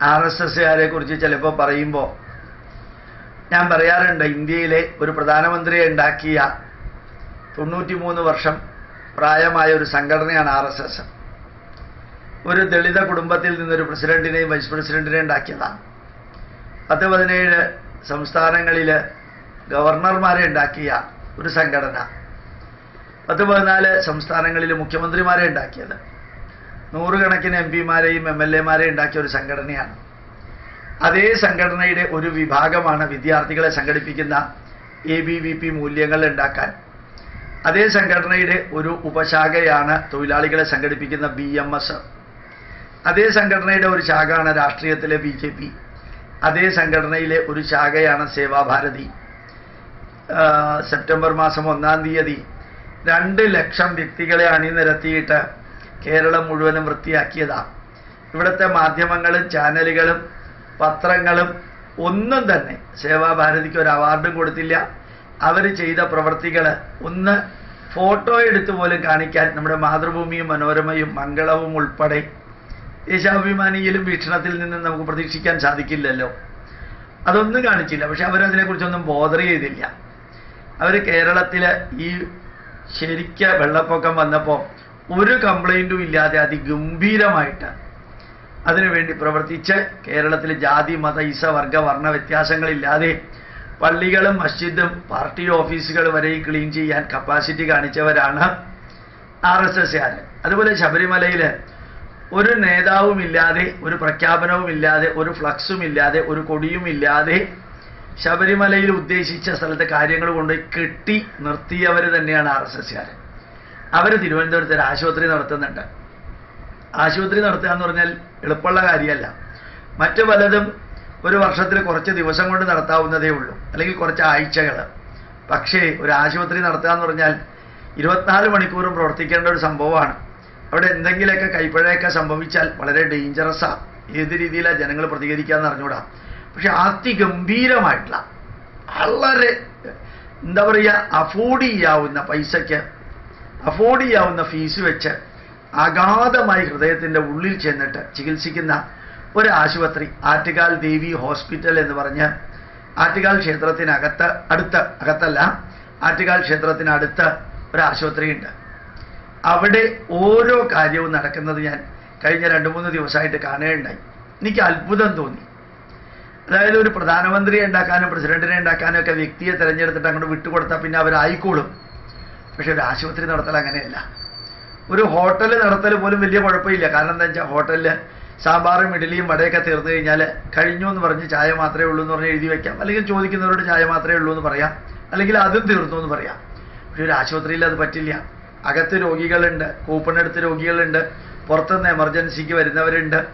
R S എസ്സുകാരെ കുറിച്ച് ചിലപ്പോൾ പറയുമ്പോൾ ഞാൻ പറയാറുണ്ട് ഇന്ത്യയിലെ ഒരു പ്രധാനമന്ത്രിയെ ഉണ്ടാക്കിയ തൊണ്ണൂറ്റി മൂന്ന് വർഷം പ്രായമായ ഒരു സംഘടനയാണ് ആർ എസ് എസ്. ഒരു ദളിത കുടുംബത്തിൽ നിന്നൊരു പ്രസിഡന്റിനെയും വൈസ് പ്രസിഡന്റിനെയും ഉണ്ടാക്കിയതാണ് പത്ത് പതിനേഴ് സംസ്ഥാനങ്ങളിൽ ഗവർണർമാരെ ഉണ്ടാക്കിയ ഒരു സംഘടന. പത്ത് പതിനാല് സംസ്ഥാനങ്ങളിൽ മുഖ്യമന്ത്രിമാരെ ഉണ്ടാക്കിയത്. നൂറുകണക്കിന് എം പിമാരെയും എം എൽ എമാരെയും ഉണ്ടാക്കിയ ഒരു സംഘടനയാണ്. അതേ സംഘടനയുടെ ഒരു വിഭാഗമാണ് വിദ്യാർത്ഥികളെ സംഘടിപ്പിക്കുന്ന എ ബി വി പി മൂല്യങ്ങൾ ഉണ്ടാക്കാൻ. അതേ സംഘടനയുടെ ഒരു ഉപശാഖയാണ് തൊഴിലാളികളെ സംഘടിപ്പിക്കുന്ന ബി എം എസ് അതേ സംഘടനയുടെ ഒരു ശാഖയാണ് രാഷ്ട്രീയത്തിലെ ബി ജെ പി അതേ സംഘടനയിലെ ഒരു ശാഖയാണ് സേവാഭാരതി. സെപ്റ്റംബർ മാസം ഒന്നാം തീയതി രണ്ട് ലക്ഷം വ്യക്തികളെ അണിനിരത്തിയിട്ട് കേരളം മുഴുവനും വൃത്തിയാക്കിയതാണ് ഇവിടുത്തെ മാധ്യമങ്ങളും ചാനലുകളും പത്രങ്ങളും ഒന്നും തന്നെ സേവാഭാരതിക്ക് ഒരു അവാർഡും കൊടുത്തില്ല. അവർ ചെയ്ത പ്രവർത്തികൾ ഒന്ന് ഫോട്ടോ എടുത്തു പോലും കാണിക്കാൻ നമ്മുടെ മാതൃഭൂമിയും മനോരമയും മംഗളവും ഉൾപ്പെടെ ദേശാഭിമാനിയിലും വീക്ഷണത്തിൽ നിന്നും നമുക്ക് പ്രതീക്ഷിക്കാൻ സാധിക്കില്ലല്ലോ. അതൊന്നും കാണിച്ചില്ല. പക്ഷെ അവരതിനെക്കുറിച്ചൊന്നും ബോധർ ചെയ്തില്ല. അവർ കേരളത്തിൽ ഈ ശരിക്ക വെള്ളപ്പൊക്കം വന്നപ്പോൾ ഒരു കംപ്ലൈന്റും ഇല്ലാതെ അതിഗംഭീരമായിട്ട് അതിനുവേണ്ടി പ്രവർത്തിച്ച് കേരളത്തിലെ ജാതി മത ഇസ വർഗ വർണ വ്യത്യാസങ്ങളില്ലാതെ പള്ളികളും മസ്ജിദും പാർട്ടി ഓഫീസുകൾ വരെ ക്ലീൻ ചെയ്യാൻ കപ്പാസിറ്റി കാണിച്ചവരാണ് ആർ എസ് എസ്കാർ അതുപോലെ ശബരിമലയിൽ ഒരു നേതാവും ഇല്ലാതെ ഒരു പ്രഖ്യാപനവും ഇല്ലാതെ ഒരു ഫ്ലക്സും ഇല്ലാതെ ഒരു കൊടിയും ഇല്ലാതെ ശബരിമലയിൽ ഉദ്ദേശിച്ച സ്ഥലത്തെ കാര്യങ്ങൾ കൊണ്ട് കെട്ടി നിർത്തിയവർ തന്നെയാണ് ആർ എസ് എസ്സുകാർ അവർ തിരുവനന്തപുരത്ത് ഒരു ആശുപത്രി നടത്തുന്നുണ്ട്. ആശുപത്രി നടത്തുക എന്ന് പറഞ്ഞാൽ എളുപ്പമുള്ള കാര്യമല്ല. മറ്റു പലതും ഒരു വർഷത്തിൽ കുറച്ച് ദിവസം കൊണ്ട് നടത്താവുന്നതേ ഉള്ളൂ. അല്ലെങ്കിൽ കുറച്ച് ആഴ്ചകൾ പക്ഷേ ഒരു ആശുപത്രി നടത്തുക എന്ന് പറഞ്ഞാൽ ഇരുപത്തിനാല് മണിക്കൂറും പ്രവർത്തിക്കേണ്ട ഒരു സംഭവമാണ്. അവിടെ എന്തെങ്കിലുമൊക്കെ കൈപ്പഴയൊക്കെ സംഭവിച്ചാൽ വളരെ ഡേഞ്ചറസാണ് ഏത് രീതിയിലാണ് ജനങ്ങൾ പ്രതികരിക്കാന്ന് അറിഞ്ഞൂടാ. പക്ഷെ അതിഗംഭീരമായിട്ടുള്ള വളരെ എന്താ പറയുക അഫോർഡ് ചെയ്യാവുന്ന പൈസയ്ക്ക് അഫോർഡ് ചെയ്യാവുന്ന ഫീസ് വെച്ച് അഗാധമായി ഹൃദയത്തിന്റെ ഉള്ളിൽ ചെന്നിട്ട് ചികിത്സിക്കുന്ന ഒരു ആശുപത്രി ആറ്റുകാൽ ദേവി ഹോസ്പിറ്റൽ എന്ന് പറഞ്ഞ് ആറ്റുകാൽ ക്ഷേത്രത്തിനകത്ത് അടുത്ത് അകത്തല്ല ആറ്റുകാൽ ക്ഷേത്രത്തിനടുത്ത് ഒരു ആശുപത്രിയുണ്ട്. അവിടെ ഓരോ കാര്യവും നടക്കുന്നത് ഞാൻ കഴിഞ്ഞ രണ്ട് മൂന്ന് ദിവസമായിട്ട് കാണുകയുണ്ടായി എനിക്ക് അത്ഭുതം തോന്നി. അതായത് ഒരു പ്രധാനമന്ത്രിയെ ഉണ്ടാക്കാനും പ്രസിഡന്റിനെ ഉണ്ടാക്കാനും ഒക്കെ വ്യക്തിയെ തിരഞ്ഞെടുത്തിട്ട് അങ്ങോട്ട് വിട്ടുകൊടുത്താൽ പിന്നെ അവരായിക്കോളും. പക്ഷെ ഒരു ആശുപത്രി നടത്തൽ അങ്ങനെയല്ല. ഒരു ഹോട്ടൽ നടത്തൽ പോലും വലിയ കുഴപ്പമില്ല. കാരണം എന്താ വെച്ചാൽ ഹോട്ടലിൽ സാമ്പാറും ഇഡലിയും വടയൊക്കെ തീർന്നു കഴിഞ്ഞാൽ കഴിഞ്ഞു എന്ന് പറഞ്ഞ് ചായ മാത്രമേ ഉള്ളൂ എന്ന് പറഞ്ഞ് എഴുതി വയ്ക്കാം അല്ലെങ്കിൽ ചോദിക്കുന്നവരോട് ചായ മാത്രമേ ഉള്ളൂ എന്ന് പറയാം. അല്ലെങ്കിൽ അതും തീർന്നു എന്ന് പറയാം. പക്ഷെ ഒരു ആശുപത്രിയിൽ അത് പറ്റില്ല. അകത്ത് രോഗികളുണ്ട് കൂപ്പൺ എടുത്ത് രോഗികളുണ്ട് പുറത്തുനിന്ന് എമർജൻസിക്ക് വരുന്നവരുണ്ട്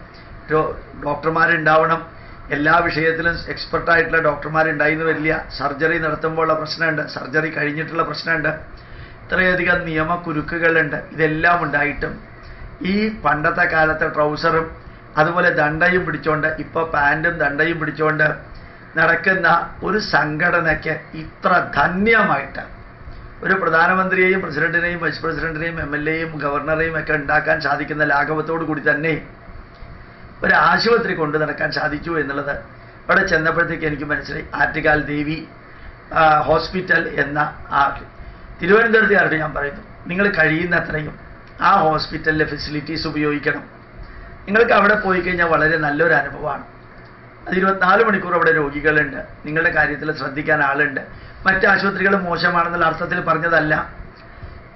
ഡോക്ടർമാരുണ്ടാവണം. എല്ലാ വിഷയത്തിലും എക്സ്പെർട്ടായിട്ടുള്ള ഡോക്ടർമാരുണ്ടായിരുന്നു വരില്ല. സർജറി നടത്തുമ്പോഴുള്ള പ്രശ്നമുണ്ട്. സർജറി കഴിഞ്ഞിട്ടുള്ള പ്രശ്നമുണ്ട്. ഇത്രയധികം നിയമക്കുരുക്കുകളുണ്ട്. ഇതെല്ലാം ഉണ്ടായിട്ടും ഈ പണ്ടത്തെ കാലത്തെ ട്രൗസറും അതുപോലെ ദണ്ടയും പിടിച്ചോണ്ട് ഇപ്പൊ പാന്റും ദണ്ടയും പിടിച്ചോണ്ട് നടക്കുന്ന ഒരു സംഘടനയ്ക്ക് ഇത്ര ധന്യമായിട്ട് ഒരു പ്രധാനമന്ത്രിയെയും പ്രസിഡന്റിനെയും വൈസ് പ്രസിഡന്റിനെയും എം എൽ എയും ഗവർണറെയും ഒക്കെ ഉണ്ടാക്കാൻ സാധിക്കുന്ന ലാഘവത്തോടു കൂടി തന്നെ ഒരു ആശുപത്രി കൊണ്ടു നടക്കാൻ സാധിച്ചു എന്നുള്ളത് ഇവിടെ ചെന്നപ്പോഴത്തേക്ക് എനിക്ക് മനസ്സിലായി. ആറ്റുകാൽ ദേവി ഹോസ്പിറ്റൽ എന്ന ആ തിരുവനന്തപുരത്തുകാരോട് ഞാൻ പറയുന്നു നിങ്ങൾ കഴിയുന്നത്രയും ആ ഹോസ്പിറ്റലിലെ ഫെസിലിറ്റീസ് ഉപയോഗിക്കണം. നിങ്ങൾക്ക് അവിടെ പോയി കഴിഞ്ഞാൽ വളരെ നല്ലൊരു അനുഭവമാണ്. അത് ഇരുപത്തിനാല് മണിക്കൂർ അവിടെ രോഗികളുണ്ട്. നിങ്ങളുടെ കാര്യത്തിൽ ശ്രദ്ധിക്കാൻ ആളുണ്ട്. മറ്റ് ആശുപത്രികൾ മോശമാണെന്നുള്ള അർത്ഥത്തിൽ പറഞ്ഞതല്ല.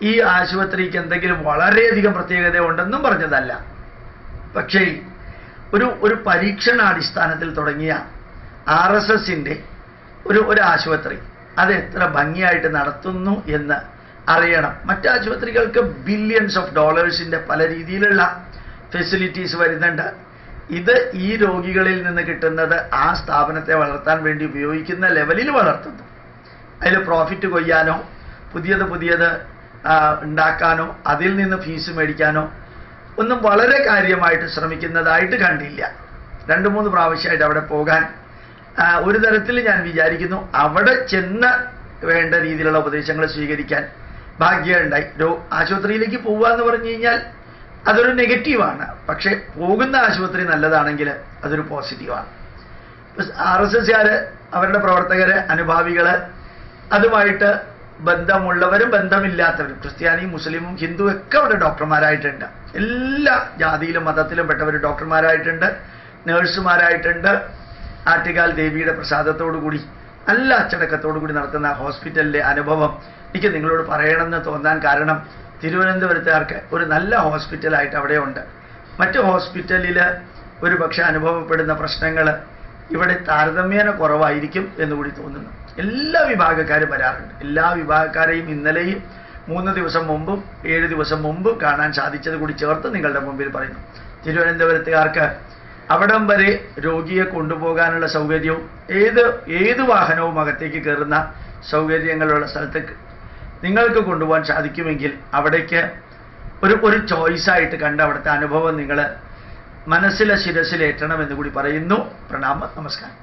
ഈ ആശുപത്രിക്ക് എന്തെങ്കിലും വളരെയധികം പ്രത്യേകത ഉണ്ടെന്നും പറഞ്ഞതല്ല. പക്ഷേ ഒരു ഒരു പരീക്ഷണാടിസ്ഥാനത്തിൽ തുടങ്ങിയ ആർ എസ് എസിന്റെ ഒരു ഒരു ആശുപത്രി അത് എത്ര ഭംഗിയായിട്ട് നടത്തുന്നു എന്ന് അറിയണം. മറ്റ് ആശുപത്രികൾക്ക് ബില്യൺസ് ഓഫ് ഡോളേഴ്സിന്റെ പല രീതിയിലുള്ള ഫെസിലിറ്റീസ് വരുന്നുണ്ട്. ഇത് ഈ രോഗികളിൽ നിന്ന് കിട്ടുന്നത് ആ സ്ഥാപനത്തെ വളർത്താൻ വേണ്ടി ഉപയോഗിക്കുന്ന ലെവലിൽ വളർത്തുന്നു. അതിൽ പ്രോഫിറ്റ് കൊയ്യാനോ പുതിയത് പുതിയത് ഉണ്ടാക്കാനോ അതിൽ നിന്ന് ഫീസ് മേടിക്കാനോ ഒന്നും വളരെ കാര്യമായിട്ട് ശ്രമിക്കുന്നതായിട്ട് കണ്ടില്ല. രണ്ട് മൂന്ന് പ്രാവശ്യമായിട്ട് അവിടെ പോകാൻ ഒരു തരത്തിൽ ഞാൻ വിചാരിക്കുന്നു അവിടെ ചെന്ന് വേണ്ട രീതിയിലുള്ള ഉപദേശങ്ങൾ സ്വീകരിക്കാൻ ഭാഗ്യമുണ്ടായി ഒരു ആശുപത്രിയിലേക്ക് പോവുക എന്ന് പറഞ്ഞു കഴിഞ്ഞാൽ അതൊരു നെഗറ്റീവാണ്. പക്ഷെ പോകുന്ന ആശുപത്രി നല്ലതാണെങ്കിൽ അതൊരു പോസിറ്റീവാണ്. ആർ എസ് എസ്കാര് അവരുടെ പ്രവർത്തകര് അനുഭാവികൾ അതുമായിട്ട് ബന്ധമുള്ളവരും ബന്ധമില്ലാത്തവരും ക്രിസ്ത്യാനിയും മുസ്ലിമും ഹിന്ദു ഒക്കെ അവിടെ ഡോക്ടർമാരായിട്ടുണ്ട്. എല്ലാ ജാതിയിലും മതത്തിലും പെട്ടവർ ഡോക്ടർമാരായിട്ടുണ്ട് നേഴ്സുമാരായിട്ടുണ്ട് ആറ്റുകാൽ ദേവിയുടെ പ്രസാദത്തോടുകൂടി നല്ല അച്ചടക്കത്തോടുകൂടി നടത്തുന്ന ഹോസ്പിറ്റലിലെ അനുഭവം എനിക്ക് നിങ്ങളോട് പറയണമെന്ന് തോന്നാൻ കാരണം തിരുവനന്തപുരത്തുകാർക്ക് ഒരു നല്ല ഹോസ്പിറ്റലായിട്ട് അവിടെ ഉണ്ട് മറ്റു ഹോസ്പിറ്റലിൽ ഒരു പക്ഷെ അനുഭവപ്പെടുന്ന പ്രശ്നങ്ങൾ ഇവിടെ താരതമ്യേന കുറവായിരിക്കും എന്ന് കൂടി തോന്നുന്നു. എല്ലാ വിഭാഗക്കാരും വരാറുണ്ട്. എല്ലാ വിഭാഗക്കാരെയും ഇന്നലെയും മൂന്ന് ദിവസം മുമ്പും ഏഴ് ദിവസം മുമ്പും കാണാൻ സാധിച്ചത് കൂടി ചേർത്ത് നിങ്ങളുടെ മുമ്പിൽ പറയുന്നു. തിരുവനന്തപുരത്തുകാർക്ക് അവിടം വരെ രോഗിയെ കൊണ്ടുപോകാനുള്ള സൗകര്യവും ഏത് ഏത് വാഹനവും അകത്തേക്ക് കയറുന്ന സൗകര്യങ്ങളുള്ള സ്ഥലത്ത് നിങ്ങൾക്ക് കൊണ്ടുപോകാൻ സാധിക്കുമെങ്കിൽ അവിടേക്ക് ഒരു ഒരു ചോയ്സായിട്ട് കണ്ട അവിടുത്തെ അനുഭവം നിങ്ങൾ മനസ്സിലെ ശിരസിലേറ്റണം എന്ന് കൂടി പറയുന്നു. പ്രണാമം. നമസ്കാരം.